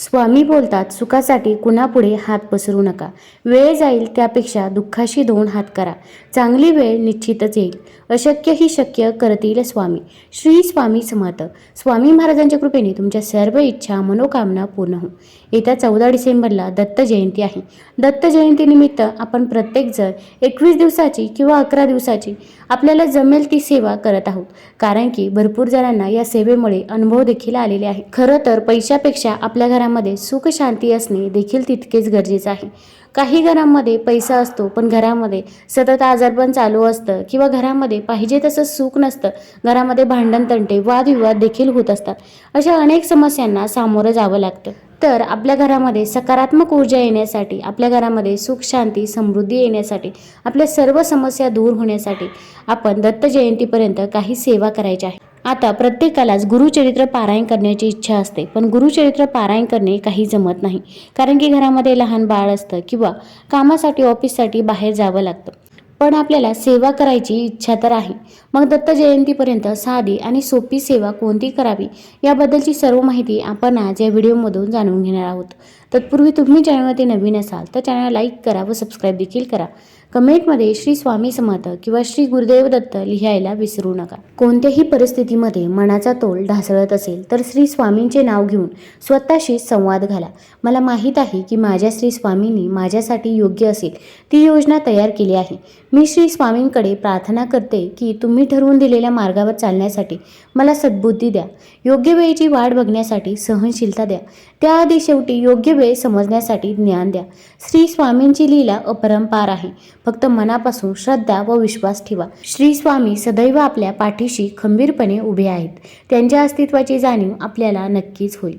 स्वामी बोलतात सुखासाठी कुणापुढे हात पसरू नका. वेळ जाईल त्यापेक्षा दुःखाशी दोन हात करा. चांगली वेळ निश्चितच येईल. अशक्य ही शक्य करतील स्वामी. श्री स्वामी समर्थ. स्वामी महाराजांच्या कृपेने तुमच्या सर्व इच्छा मनोकामना पूर्ण हो येत्या चौदा डिसेंबरला दत्त जयंती आहे. दत्त जयंतीनिमित्त आपण प्रत्येकजण एकवीस दिवसाची किंवा अकरा दिवसाची आपल्याला जमेल ती सेवा करत आहोत. कारण की भरपूर जणांना या सेवेमुळे अनुभव देखील आलेले आहे खरं तर पैशापेक्षा आपल्या घरामध्ये सुख शांती असणे देखील तितकेच गरजेचं आहे. काही घरांमध्ये पैसा असतो पण घरामध्ये सतत आजारपण चालू असतं किंवा घरामध्ये पाहिजे तसं सुख नसतं. घरामध्ये भांडण तंटे वादविवाद देखील होत असतात. अशा अनेक समस्यांना सामोरं जावं लागतं. तर आपल्या घरामध्ये सकारात्मक ऊर्जा येण्यासाठी आपल्या घरामध्ये सुख शांती समृद्धी येण्यासाठी आपल्या सर्व समस्या दूर होण्यासाठी आपण दत्त जयंतीपर्यंत काही सेवा करायच्या आहे आता प्रत्येकालाच गुरुचरित्र पारायण करण्याची इच्छा असते पण गुरुचरित्र पारायण करणे काही जमत नाही कारण की घरामध्ये लहान बाळ असतं किंवा कामासाठी ऑफिससाठी बाहेर जावं लागतं. पण आपल्याला सेवा करायची इच्छा तर आहे. मग दत्त जयंतीपर्यंत साधी आणि सोपी सेवा कोणती करावी याबद्दलची सर्व माहिती आपण आज या व्हिडिओमधून जाणून घेणार आहोत. तत्पूर्वी तुम्ही चॅनलवरती नवीन असाल तर चॅनल लाईक करा व सबस्क्राईब देखील करा. कमेंटमध्ये श्री स्वामी समर्थ किंवा श्री गुरुदेव दत्त लिहायला विसरू नका. कोणत्याही परिस्थितीमध्ये मनाचा तोल ढासळत असेल तर श्री स्वामींचे नाव घेऊन स्वतःशी संवाद घाला. मला माहीत आहे की माझ्या श्री स्वामींनी माझ्यासाठी योग्य असेल ती योजना तयार केली आहे. मी श्री स्वामींकडे प्रार्थना करते की तुम्ही ठरवून दिलेल्या मार्गावर चालण्यासाठी मला सद्बुद्धी द्या. योग्य वेळेची वाट बघण्यासाठी सहनशीलता द्या. त्याआधी शेवटी योग्य वेळ समजण्यासाठी ज्ञान द्या. श्री स्वामींची लीला अपरंपार आहे. फक्त मनापासून श्रद्धा व विश्वास ठेवा. श्री स्वामी सदैव आपल्या पाठीशी खंबीरपणे उभे आहेत. त्यांच्या अस्तित्वाची जाणीव आपल्याला नक्कीच होईल.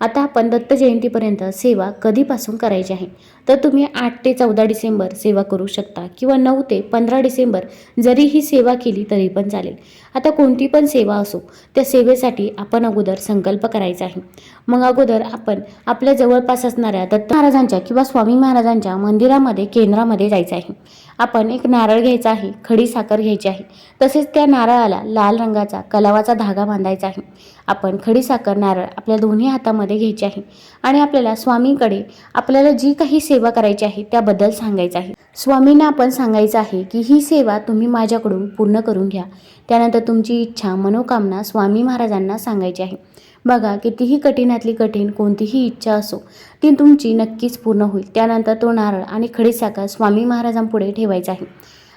आता आपण दत्त जयंतीपर्यंत सेवा कधीपासून करायची आहे? तर तुम्ही आठ ते चौदा डिसेंबर सेवा करू शकता किंवा नऊ ते पंधरा डिसेंबर जरी ही सेवा केली तरी पण चालेल. आता कोणती पण सेवा असो त्या सेवेसाठी आपण अगोदर संकल्प करायचा आहे. मग अगोदर आपण आपल्या जवळपास असणाऱ्या दत्त महाराजांच्या किंवा स्वामी महाराजांच्या मंदिरामध्ये केंद्रामध्ये जायचं आहे. आपण एक नारळ घ्यायचा आहे खडी साखर घ्यायची आहे. तसेच त्या नारळाला लाल रंगाचा कलावाचा धागा बांधायचा आहे. आपण खडी साखर नारळ आपल्या दोन्ही हातामध्ये घ्यायची आहे आणि आपल्याला स्वामींकडे आपल्याला जी काही सेवा करायची आहे त्याबद्दल सांगायचं आहे. स्वामींना आपण सांगायचं आहे की ही सेवा तुम्ही माझ्याकडून पूर्ण करून घ्या. त्यानंतर तुमची इच्छा मनोकामना स्वामी महाराजांना सांगायची आहे. बघा कितीही कठीणातली कठीण कोणतीही इच्छा असो ती तुमची नक्कीच पूर्ण होईल. त्यानंतर तो नारळ आणि खडीसाकर स्वामी महाराजांपुढे ठेवायचा आहे.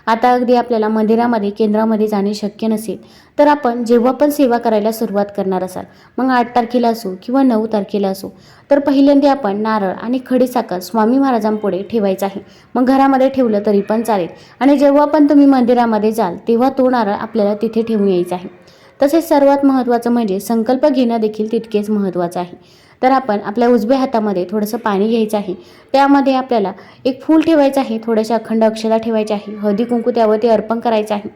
आता अगदी आपल्याला मंदिरामध्ये केंद्रामध्ये जाणे शक्य नसेल तर आपण जेव्हा पण सेवा करायला सुरुवात करणार असाल मग आठ तारखेला असो किंवा नऊ तारखेला असो तर पहिल्यांदा आपण नारळ आणि खडीसाकर स्वामी महाराजांपुढे ठेवायचा आहे. मग घरामध्ये ठेवलं तरी पण चालेल. आणि जेव्हा पण तुम्ही मंदिरामध्ये जाल तेव्हा तो नारळ आपल्याला तिथे ठेवून यायचा आहे. तसेच सर्वात महत्त्वाचं म्हणजे संकल्प घेणं देखील तितकेच महत्त्वाचं आहे. तर आपण आपल्या उजव्या हातामध्ये थोडंसं पाणी घ्यायचं आहे. त्यामध्ये आपल्याला एक फूल ठेवायचं आहे. थोड्याशा अखंड अक्षरा ठेवायच्या आहे. हळदी कुंकू त्यावरती अर्पण करायचं आहे.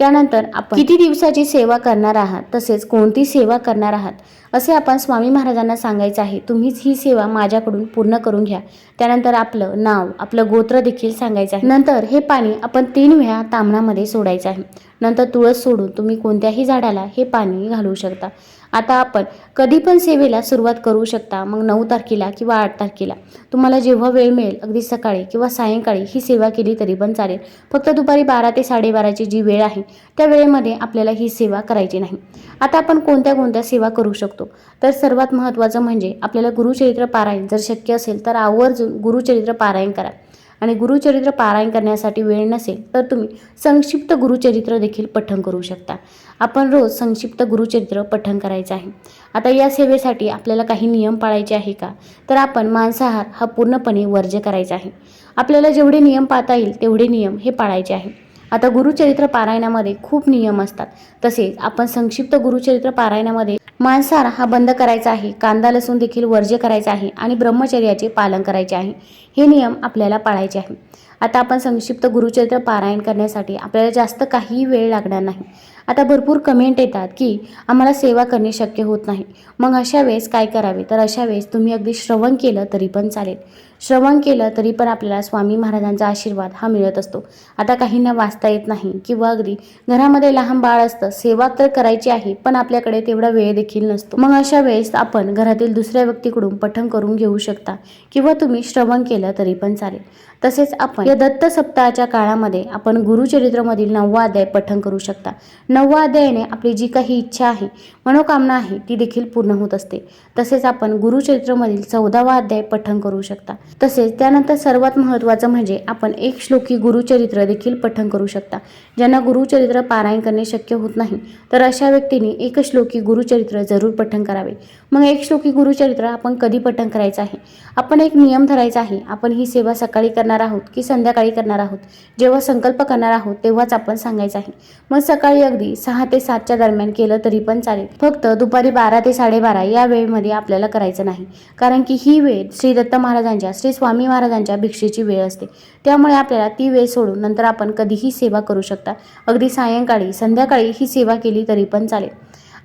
त्यानंतर आपण किती दिवसाची सेवा करणार आहात तसेच कोणती सेवा करणार आहात असे आपण स्वामी महाराजांना सांगायचं आहे. तुम्हीच ही सेवा माझ्याकडून पूर्ण करून घ्या. त्यानंतर आपलं नाव आपलं गोत्र देखील सांगायचं आहे. नंतर हे पाणी आपण तीन वेळा तांबणामध्ये सोडायचं आहे. नंतर तुळस सोडून तुम्ही कोणत्याही झाडाला हे पाणी घालू शकता. आता आपण कधी पण सेवेला सुरुवात करू शकता. मग नऊ तारखेला किंवा आठ तारखेला. तुम्हाला जेव्हा वेळ मिळेल अगदी सकाळी किंवा सायंकाळी ही सेवा केली तरी पण चालेल. फक्त दुपारी बारा ते साडेबाराची जी वेळ आहे त्या वेळेमध्ये आपल्याला ही सेवा करायची नाही. आता आपण कोणत्या कोणत्या सेवा करू शकतो? तर सर्वात महत्त्वाचं म्हणजे आपल्याला गुरुचरित्र पारायण जर शक्य असेल तर आवर्जून गुरुचरित्र पारायण करा. आणि गुरुचरित्र पारायण करण्यासाठी वेळ नसेल तर तुम्ही संक्षिप्त गुरुचरित्र देखील पठण करू शकता. आपण रोज संक्षिप्त गुरुचरित्र पठण करायचं आहे. आता या सेवेसाठी आपल्याला काही नियम पाळायचे आहे का? तर आपण मांसाहार हा पूर्णपणे वर्ज्य करायचा आहे. आपल्याला जेवढे नियम पाळता येईल तेवढे नियम हे पाळायचे आहे. आता गुरुचरित्र पारायणामध्ये खूप नियम असतात. तसेच आपण संक्षिप्त गुरुचरित्र पारायणामध्ये मांसाहार हा बंद करायचा आहे. कांदा लसूण देखील वर्ज्य करायचा आहे आणि ब्रह्मचर्याचे पालन करायचे आहे. हे नियम आपल्याला पाळायचे आहे आता आपण संक्षिप्त गुरुचरित्र पारायण करण्यासाठी आपल्याला जास्त काही वेळ लागणार नाही. आता भरपूर कमेंट येतात की आम्हाला सेवा करणे शक्य होत नाही. मग अशा वेळेस काय करावे? तर अशा वेळेस तुम्ही अगदी श्रवण केलं तरी पण चालेल. श्रवण केलं तरी पण आपल्याला स्वामी महाराजांचा आशीर्वाद हा मिळत असतो. आता काहींना वाचता येत नाही किंवा अगदी घरामध्ये लहान बाळ असतं सेवा तर करायची आहे पण आपल्याकडे तेवढा वेळ देखील नसतो. मग अशा वेळेस आपण घरातील दुसऱ्या व्यक्तीकडून पठण करून घेऊ शकता किंवा तुम्ही श्रवण केलं तरी पण चालेल. तसेच आपण या दत्त सप्ताहाच्या काळामध्ये आपण गुरुचरित्रमधील नववा अध्याय पठण करू शकता. नववा अध्यायाने आपली जी काही इच्छा आहे मनोकामना आहे ती देखील पूर्ण होत असते. तसेच आपण गुरुचरित्रमधील चौदावा अध्याय पठण करू शकता. तसेच त्यानंतर सर्वात महत्त्वाचं म्हणजे आपण एक श्लोकी गुरुचरित्र देखील पठण करू शकता. ज्यांना गुरुचरित्र पारायण करणे शक्य होत नाही तर अशा व्यक्तीने एक श्लोकी गुरुचरित्र जरूर पठण करावे. मग एक श्लोकी गुरुचरित्र आपण कधी पठण करायचं आहे? आपण एक नियम धरायचा आहे आपण ही सेवा सकाळी करणार आहोत की संध्याकाळी करणार आहोत? जेव्हा संकल्प करणार आहोत तेव्हाच आपण सांगायचं आहे. मग सकाळी अगदी सहा ते सातच्या दरम्यान केलं तरी पण चालेल. फक्त दुपारी बारा ते साडेबारा या वेळेमध्ये आपल्याला करायचं नाही. कारण की ही वेळ श्री दत्त महाराजांच्या श्री स्वामी महाराजांच्या भिक्षेची वेळ असते. त्यामुळे आपल्याला ती वेळ सोडून नंतर आपण कधीही सेवा करू शकता. अगदी सायंकाळी संध्याकाळी ही सेवा केली तरी पण चालेल.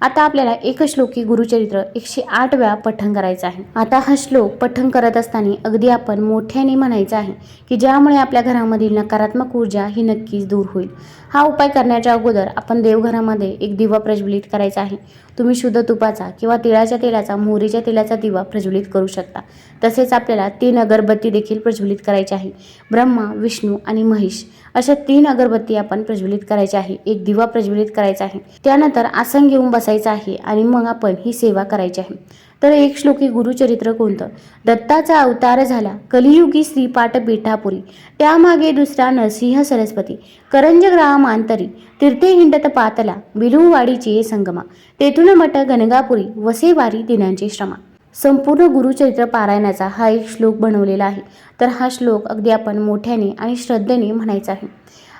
आता आपल्याला एक श्लोकी गुरुचरित्र एकशे आठ वेळा पठण करायचं आहे. आता हा श्लोक पठण करत असताना अगदी आपण मोठ्याने म्हणायचं आहे की ज्यामुळे आपल्या घरामधील नकारात्मक ऊर्जा ही नक्कीच दूर होईल. हा उपाय करण्याच्या अगोदर आपण देवघरामध्ये एक दिवा प्रज्वलित करायचा आहे. तुम्ही शुद्ध तुपाचा किंवा तिळाच्या तेलाचा मोहरीच्या तेलाचा दिवा प्रज्वलित करू शकता. तसेच आपल्याला तीन अगरबत्ती देखील प्रज्वलित करायची आहे. ब्रह्मा विष्णू आणि महिष अशा तीन अगरबत्ती आपण प्रज्वलित करायच्या आहे. एक दिवा प्रज्वलित करायचा आहे. त्यानंतर आसन घेऊन बसायचं आहे आणि मग आपण ही सेवा करायची आहे. तर एक श्लोकी गुरुचरित्र कोणतं? दत्ताचा अवतार झाला कलियुगी श्रीपाठ पीठापुरी. त्यामागे दुसरा नरसिंह सरस्वती. करंज आंतरी तीर्थे हिंडत पातला बिलुवाडीचे संगमा. तेथून मठ गणगापुरी वसेवारी दिनांची श्रमा. संपूर्ण गुरुचरित्र पारायणाचा हा एक श्लोक बनवलेला आहे. तर हा श्लोक अगदी आपण मोठ्याने आणि श्रद्धेने म्हणायचा आहे.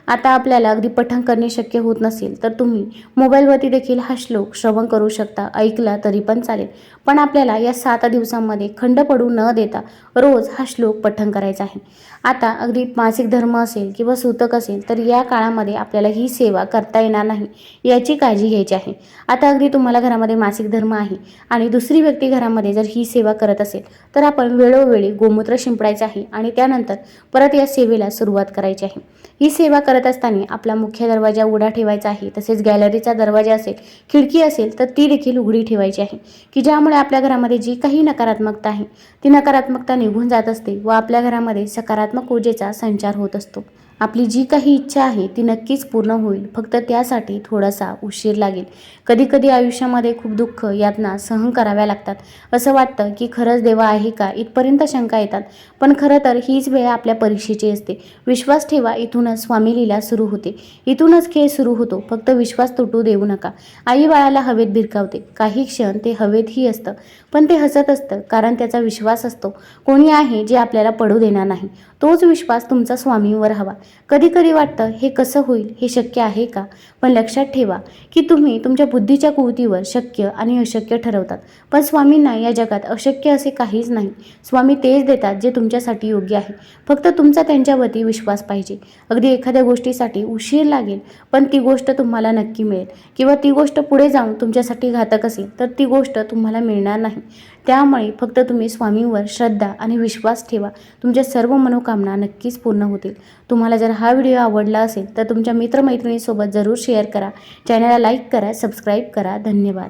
आता आपल्याला अगदी पठण करणे शक्य होत नसेल तर तुम्ही मोबाईलवरती देखील हा श्लोक श्रवण करू शकता ऐकला तरी पण चालेल. पण आपल्याला या सात दिवसांमध्ये खंड पडू न देता रोज हा श्लोक पठण करायचा आहे. आता अगदी मासिक धर्म असेल किंवा सूतक असेल तर या काळामध्ये आपल्याला ही सेवा करता येणार नाही याची काळजी घ्यायची आहे. आता अगदी तुम्हाला घरामध्ये मासिक धर्म आहे आणि दुसरी व्यक्ती घरामध्ये जर ही सेवा करत असेल तर आपण वेळोवेळी गोमूत्र शिंपडायचं आहे आणि त्यानंतर परत या सेवेला सुरुवात करायची आहे. ही सेवा कर करत असताना आपला मुख्य दरवाजा उघडा ठेवायचा आहे. तसेच गॅलरीचा दरवाजा असेल खिडकी असेल तर ती देखील उघडी ठेवायची आहे. की ज्यामुळे आपल्या घरामध्ये जी काही नकारात्मकता आहे ती नकारात्मकता निघून जात असते व आपल्या घरामध्ये सकारात्मक ऊर्जेचा संचार होत असतो. आपली जी काही इच्छा आहे ती नक्कीच पूर्ण होईल. फक्त त्यासाठी थोडासा उशीर लागेल. कधी कधी आयुष्यामध्ये खूप दुःख यातना सहन कराव्या लागतात. असं वाटतं की खरंच देवा आहे का? इथपर्यंत शंका येतात. पण खरं तर हीच वेळ आपल्या परीक्षेची असते. विश्वास ठेवा इथूनच स्वामी लीला सुरू होते. इथूनच खेळ सुरू होतो. फक्त विश्वास तुटू देऊ नका. आई बाळाला हवेत भिरकावते काही क्षण ते हवेतही असतं. पण ते हसत असतं कारण त्याचा विश्वास असतो. कोणी आहे जे आपल्याला पडू देणार नाही. तोच विश्वास तुमचा स्वामींवर हवा. कधी कधी वाटतं हे कसं होईल हे शक्य आहे का? पण लक्षात ठेवा की तुम्ही तुमच्या बुद्धीच्या कुवतीवर शक्य आणि अशक्य ठरवतात. पण स्वामींना या जगात अशक्य असे काहीच नाही. स्वामी तेच देतात जे तुमच्यासाठी योग्य आहे. फक्त तुमचा त्यांच्यावरती विश्वास पाहिजे. अगदी एखाद्या गोष्टीसाठी उशीर लागेल पण ती गोष्ट तुम्हाला नक्की मिळेल. किंवा ती गोष्ट पुढे जाऊन तुमच्यासाठी घातक असेल तर ती गोष्ट तुम्हाला मिळणार नाही. त्यामुळे फक्त तुम्ही स्वामींवर श्रद्धा आणि विश्वास ठेवा. तुमच्या सर्व मनोकामना नक्कीच पूर्ण होतील. तुम्हाला तुम्हाला जर हा व्हिडिओ आवडला असेल तर तुमच्या मित्रमैत्रिणीसोबत जरूर शेअर करा. चॅनलला लाईक करा सबस्क्राईब करा. धन्यवाद.